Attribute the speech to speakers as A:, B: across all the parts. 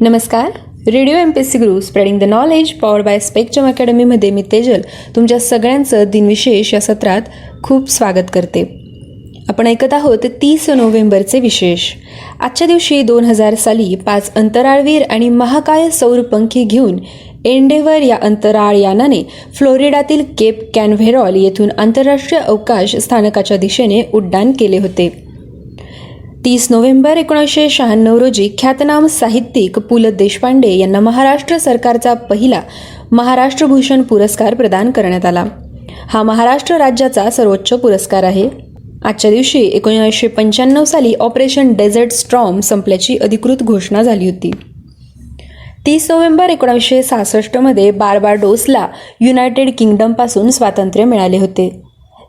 A: नमस्कार. Radio M P S C Guru spreading the knowledge power by spectrum अकॅडमीमध्ये मी तेजल तुमच्या सगळ्यांचं दिनविशेष या सत्रात खूप स्वागत करते. आपण ऐकत आहोत तीस नोव्हेंबरचे विशेष. आजच्या दिवशी दोन हजार साली पाच अंतराळवीर आणि महाकाय सौरपंखी घेऊन एंडेवर या अंतराळ यानाने फ्लोरिडातील केप कॅनव्हेरॉल येथून आंतरराष्ट्रीय अवकाश स्थानकाच्या दिशेने उड्डाण केले होते. तीस नोव्हेंबर एकोणीसशे शहाण्णव रोजी ख्यातनाम साहित्यिक पु ल देशपांडे यांना महाराष्ट्र सरकारचा पहिला महाराष्ट्र भूषण पुरस्कार प्रदान करण्यात आला. हा महाराष्ट्र राज्याचा सर्वोच्च पुरस्कार आहे. आजच्या दिवशी एकोणीसशे पंच्याण्णव साली ऑपरेशन डेझर्ट स्ट्रॉम संपल्याची अधिकृत घोषणा झाली होती. तीस नोव्हेंबर एकोणीसशे सहासष्टमध्ये बारबाडोसला युनायटेड किंगडमपासून स्वातंत्र्य मिळाले होते.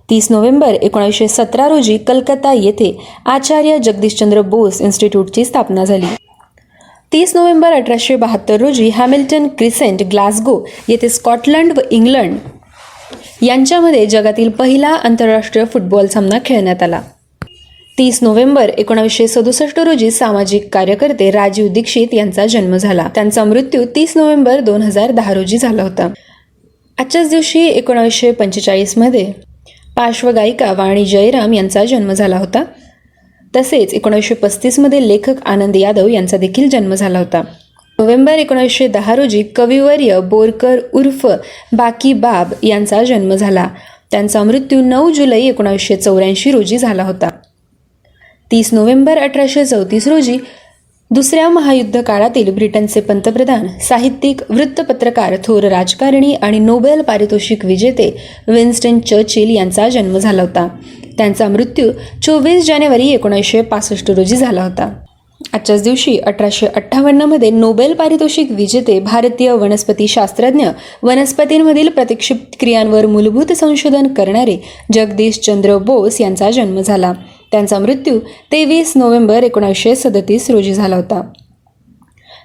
A: तीस नोव्हेंबर एकोणीसशे सतरा रोजी कलकत्ता येथे आचार्य जगदीशचंद्र बोस इन्स्टिट्यूटची स्थापना झाली. तीस नोव्हेंबर अठराशे बहात्तर रोजी हॅमिल्टन क्रिसेंट ग्लासगो येथे स्कॉटलंड व इंग्लंड यांच्यामध्ये जगातील पहिला आंतरराष्ट्रीय फुटबॉल सामना खेळण्यात आला. तीस नोव्हेंबर एकोणीसशे सदुसष्ट रोजी सामाजिक कार्यकर्ते राजीव दीक्षित यांचा जन्म झाला. त्यांचा मृत्यू तीस नोव्हेंबर दोन हजार दहा रोजी झाला होता. आजच्याच दिवशी एकोणीसशे पंचेचाळीसमध्ये पार्श्वगायिका वाणी जयराम यांचा जन्म झाला होता. तसेच एकोणीसशे पस्तीसमध्ये लेखक आनंद यादव यांचा देखील जन्म झाला होता. नोव्हेंबर एकोणीसशे दहा रोजी कविवर्य बोरकर उर्फ बाकी बाब यांचा जन्म झाला. त्यांचा मृत्यू नऊ जुलै एकोणीसशे चौऱ्याऐंशी रोजी झाला होता. तीस नोव्हेंबर अठराशे चौतीस रोजी दुसऱ्या महायुद्ध काळातील ब्रिटनचे पंतप्रधान साहित्यिक वृत्तपत्रकार थोर राजकारणी आणि नोबेल पारितोषिक विजेते विन्स्टन चर्चिल यांचा जन्म झाला होता. त्यांचा मृत्यू चोवीस जानेवारी एकोणीसशे पासष्ट रोजी झाला होता. आजच्याच दिवशी अठराशे अठ्ठावन्नमध्ये नोबेल पारितोषिक विजेते भारतीय वनस्पती शास्त्रज्ञ वनस्पतींमधील प्रतिक्षिप्त क्रियांवर मूलभूत संशोधन करणारे जगदीश चंद्र बोस यांचा जन्म झाला. त्यांचा मृत्यू तेवीस नोव्हेंबर एकोणीसशे सदतीस रोजी झाला होता.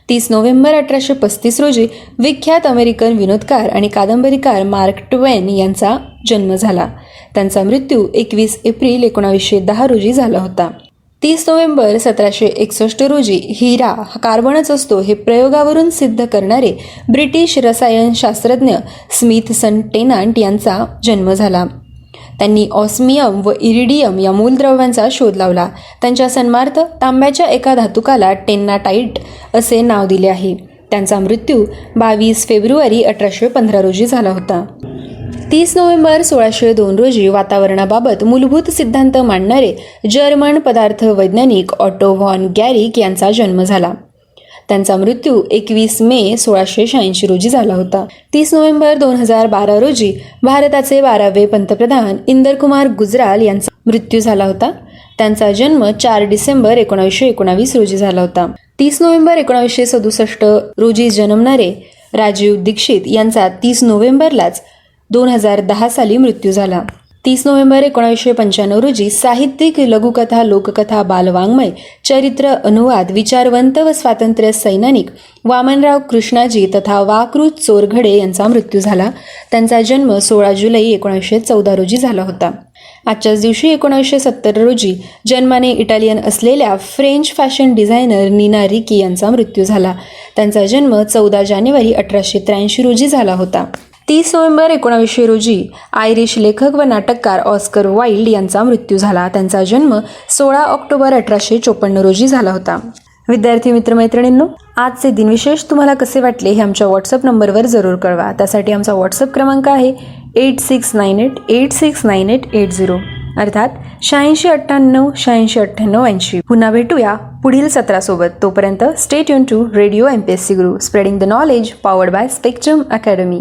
A: तीस नोव्हेंबर अठराशे पस्तीस रोजी विख्यात अमेरिकन विनोदकार आणि कादंबरीकार मार्क ट्वेन यांचा जन्म झाला. त्यांचा मृत्यू एकवीस एप्रिल एकोणावीसशे दहा रोजी झाला होता. तीस नोव्हेंबर सतराशे एकसष्ट रोजी हिरा हा कार्बनच असतो हे प्रयोगावरून सिद्ध करणारे ब्रिटिश रसायनशास्त्रज्ञ स्मिथसन टेनांट यांचा जन्म झाला. त्यांनी ऑस्मियम व इरिडियम या मूलद्रव्यांचा शोध लावला. त्यांच्या सन्मार्थ तांब्याच्या एका धातुकाला टेन्नाटाईट असे नाव दिले आहे. त्यांचा मृत्यू बावीस फेब्रुवारी अठराशे पंधरा रोजी झाला होता. तीस नोव्हेंबर सोळाशे दोन रोजी वातावरणाबाबत मूलभूत सिद्धांत मांडणारे जर्मन पदार्थ वैज्ञानिक ऑटो व्हॉन गॅरिक यांचा जन्म झाला. त्यांचा मृत्यू एकवीस मे सोळाशे शहाऐंशी रोजी झाला होता. तीस नोव्हेंबर दोन हजार बारा रोजी भारताचे बारावे पंतप्रधान इंदरकुमार गुजराल यांचा मृत्यू झाला होता. त्यांचा जन्म चार डिसेंबर एकोणावीसशे एकोणावीस रोजी झाला होता. तीस नोव्हेंबर एकोणावीसशे सदुसष्ट रोजी जन्मणारे राजीव दीक्षित यांचा तीस नोव्हेंबरलाच दोन हजार दहा साली मृत्यू झाला. तीस नोव्हेंबर एकोणीसशे पंच्याण्णव रोजी साहित्यिक लघुकथा लोककथा बालवाङ्मय चरित्र अनुवाद विचारवंत व स्वातंत्र्य सैनिक वामनराव कृष्णाजी तथा वाकृत चोरघडे यांचा मृत्यू झाला. त्यांचा जन्म सोळा जुलै एकोणीसशे चौदा रोजी झाला होता. आजच्याच दिवशी एकोणीसशे सत्तर रोजी जन्माने इटालियन असलेल्या French fashion designer Nina Ricci यांचा मृत्यू झाला. त्यांचा जन्म चौदा जानेवारी अठराशे त्र्याऐंशी रोजी झाला होता. तीस नोव्हेंबर एकोणावीसशे रोजी आयरिश लेखक व नाटककार ऑस्कर वाईल्ड यांचा मृत्यू झाला. त्यांचा जन्म सोळा ऑक्टोबर अठराशे चोपन्न रोजी झाला होता. विद्यार्थी मित्रमैत्रिणींनो आजचे दिनविशेष तुम्हाला कसे वाटले हे आमच्या व्हॉट्सअप नंबरवर जरूर कळवा. त्यासाठी आमचा व्हॉट्सअप क्रमांक आहे eight six nine eight eight six nine eight eight zero. अर्थात शहाऐंशी अठ्ठ्याण्णव शहाऐंशी अठ्ठ्याण्णव ऐंशी. पुन्हा भेटूया पुढील सत्रासोबत. तोपर्यंत stay युन to radio M P S C Guru spreading the knowledge powered by Spectrum Academy